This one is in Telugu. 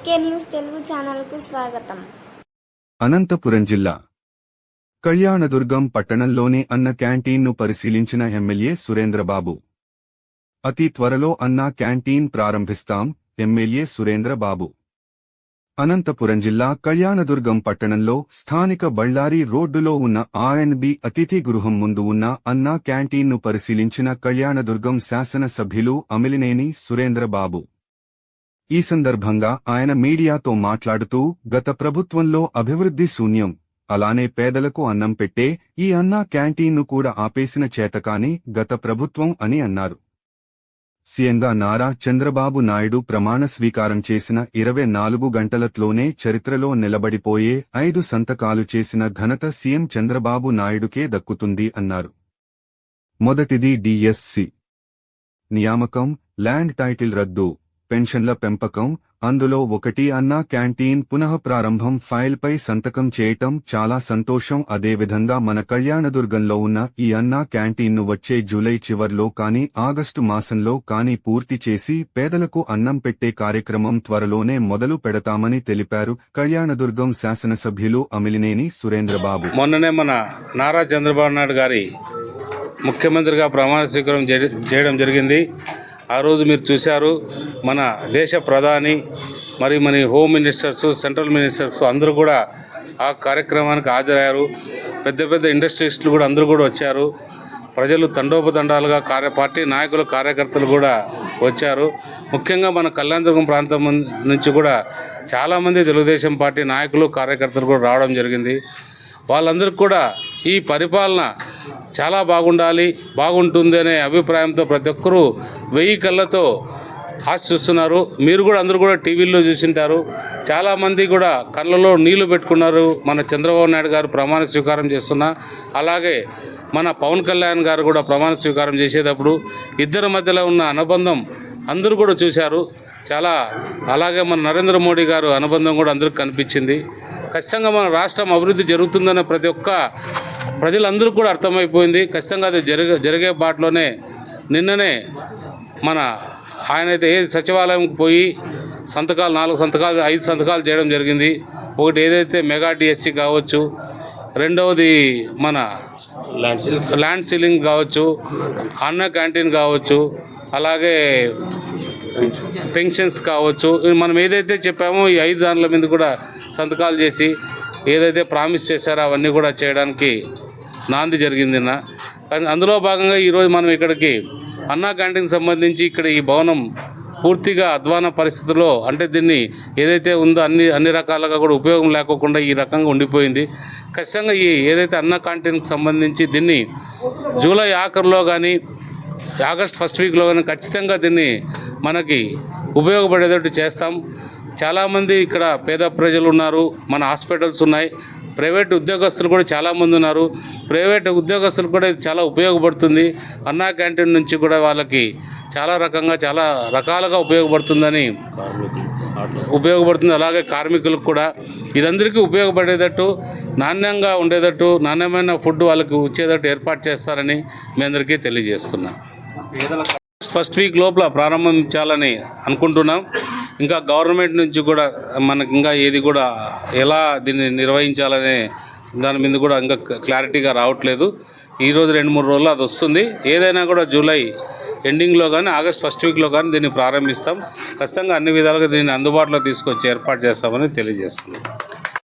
ఎస్కే న్యూస్ తెలుగు ఛానల్కు స్వాగతం. అనంతపురం జిల్లా కళ్యాణదుర్గం పట్టణంలోనే అన్న క్యాంటీన్ను పరిశీలించిన ఎమ్మెల్యే సురేంద్రబాబు. అతి త్వరలో అన్నా క్యాంటీన్ ప్రారంభిస్తాం ఎమ్మెల్యే సురేంద్రబాబు. అనంతపురం జిల్లా కళ్యాణదుర్గం పట్టణంలో స్థానిక బళ్ళారి రోడ్డులో ఉన్న ఆర్ఎన్బి అతిథి గృహం ముందు ఉన్న అన్నా క్యాంటీన్ను పరిశీలించిన కళ్యాణదుర్గం శాసనసభ్యులు అమిలినేని సురేంద్రబాబు. ఈ సందర్భంగా ఆయన మీడియాతో మాట్లాడుతూ గత ప్రభుత్వంలో అభివృద్ధి శూన్యం. అలానే పేదలకు అన్నం పెట్టే ఈ అన్నా క్యాంటీన్ను కూడా ఆపేసిన చేతకాని గత ప్రభుత్వం అని అన్నారు. సీఎంగా నారా చంద్రబాబు నాయుడు ప్రమాణ స్వీకారం చేసిన ఇరవై నాలుగు గంటలట్లోనే చరిత్రలో నిలబడిపోయే ఐదు సంతకాలు చేసిన ఘనత సీఎం చంద్రబాబు నాయుడుకే దక్కుతుంది అన్నారు. మొదటిది డిఎస్సి నియామకం ల్యాండ్ టైటిల్ రద్దు. పెన్షన్ల పెంపకం అందులో ఒకటి అన్నా క్యాంటీన్ పునః ప్రారంభం ఫైల్పై సంతకం చేయటం చాలా సంతోషం. అదేవిధంగా మన కళ్యాణదుర్గంలో ఉన్న ఈ అన్నా క్యాంటీన్ను వచ్చే జూలై చివర్లో కానీ ఆగస్టు మాసంలో కానీ పూర్తి చేసి పేదలకు అన్నం పెట్టే కార్యక్రమం త్వరలోనే మొదలు పెడతామని తెలిపారు కళ్యాణదుర్గం శాసనసభ్యులు అమిలినేని సురేంద్రబాబు. మొన్ననే మన నారా చంద్రబాబు నాయుడు గారి ముఖ్యమంత్రిగా ప్రమాణ స్వీకారం చేయడం జరిగింది. ఆ రోజు మీరు చూశారు మన దేశ ప్రధాని మరి మన హోమ్ మినిస్టర్స్ సెంట్రల్ మినిస్టర్స్ అందరూ కూడా ఆ కార్యక్రమానికి హాజరయ్యారు. పెద్ద పెద్ద ఇండస్ట్రీస్టులు కూడా అందరూ కూడా వచ్చారు. ప్రజలు తండోపతండాలుగా కార్య పార్టీ నాయకులు కార్యకర్తలు కూడా వచ్చారు. ముఖ్యంగా మన కళ్యాణదుర్గం ప్రాంతం నుంచి కూడా చాలామంది తెలుగుదేశం పార్టీ నాయకులు కార్యకర్తలు కూడా రావడం జరిగింది. వాళ్ళందరికీ కూడా ఈ పరిపాలన చాలా బాగుండాలి బాగుంటుంది అనే అభిప్రాయంతో ప్రతి ఒక్కరూ వెయ్యి కళ్ళతో ఆశిస్తున్నారు మీరు కూడా అందరూ కూడా టీవీల్లో చూసింటారు. చాలామంది కూడా కళ్ళలో నీళ్ళు పెట్టుకున్నారు. మన చంద్రబాబు నాయుడు గారు ప్రమాణ స్వీకారం చేస్తున్నా అలాగే మన పవన్ కళ్యాణ్ గారు కూడా ప్రమాణ స్వీకారం చేసేటప్పుడు ఇద్దరి మధ్యలో ఉన్న అనుబంధం అందరూ కూడా చూశారు. చాలా అలాగే మన నరేంద్ర మోడీ గారు అనుబంధం కూడా అందరికి కనిపించింది. ఖచ్చితంగా మన రాష్ట్రం అభివృద్ధి జరుగుతుందనే ప్రతి ఒక్క ప్రజలందరూ కూడా అర్థమైపోయింది. ఖచ్చితంగా అది జరిగే జరిగే బాటలోనే నిన్ననే మన ఆయన అయితే ఏ సచివాలయంకి పోయి సంతకాలు నాలుగు సంతకాలు ఐదు సంతకాలు చేయడం జరిగింది. ఒకటి ఏదైతే మెగా డిఎస్సి కావచ్చు రెండవది మన ల్యాండ్ సీలింగ్ కావచ్చు అన్న క్యాంటీన్ కావచ్చు అలాగే పెన్షన్స్ కావచ్చు. మనం ఏదైతే చెప్పామో ఈ ఐదు దానిల మీద కూడా సంతకాలు చేసి ఏదైతే ప్రామిస్ చేశారో అవన్నీ కూడా చేయడానికి నాంది జరిగింది నా కానీ అందులో భాగంగా ఈరోజు మనం ఇక్కడికి అన్నా క్యాంటీన్ సంబంధించి ఇక్కడ ఈ భవనం పూర్తిగా అధ్వాన పరిస్థితుల్లో అంటే దీన్ని ఏదైతే ఉందో అన్ని అన్ని రకాలుగా కూడా ఉపయోగం లేకోకుండా ఈ రకంగా ఉండిపోయింది. ఖచ్చితంగా ఈ ఏదైతే అన్న క్యాంటీన్కి సంబంధించి దీన్ని జూలై ఆఖరిలో కానీ ఆగస్ట్ ఫస్ట్ వీక్లో కానీ ఖచ్చితంగా దీన్ని మనకి ఉపయోగపడేటట్టు చేస్తాం. చాలామంది ఇక్కడ పేద ప్రజలు ఉన్నారు మన హాస్పిటల్స్ ఉన్నాయి. ప్రైవేట్ ఉద్యోగస్తులు కూడా చాలామంది ఉన్నారు. ప్రైవేట్ ఉద్యోగస్తులు కూడా చాలా ఉపయోగపడుతుంది. అన్నా క్యాంటీన్ నుంచి కూడా వాళ్ళకి చాలా రకంగా చాలా రకాలుగా ఉపయోగపడుతుందని ఉపయోగపడుతుంది. అలాగే కార్మికులకు కూడా. ఇదందరికీ ఉపయోగపడేటట్టు నాణ్యంగా ఉండేటట్టు నాణ్యమైన ఫుడ్ వాళ్ళకి వచ్చేటట్టు ఏర్పాటు చేస్తారని మీ అందరికీ తెలియజేస్తున్నాం. ఫస్ట్ వీక్ లోపల ప్రారంభించాలని అనుకుంటున్నాం. ఇంకా గవర్నమెంట్ నుంచి కూడా మనకి ఇంకా ఏది కూడా ఎలా దీన్ని నిర్వహించాలనే దాని మీద కూడా ఇంకా క్లారిటీగా రావట్లేదు. ఈరోజు రెండు మూడు రోజులు అది వస్తుంది. ఏదైనా కూడా జూలై ఎండింగ్లో కానీ ఆగస్ట్ ఫస్ట్ వీక్లో కానీ దీన్ని ప్రారంభిస్తాం. ఖచ్చితంగా అన్ని విధాలుగా దీన్ని అందుబాటులో తీసుకొచ్చి ఏర్పాటు చేస్తామని తెలియజేస్తున్నాం.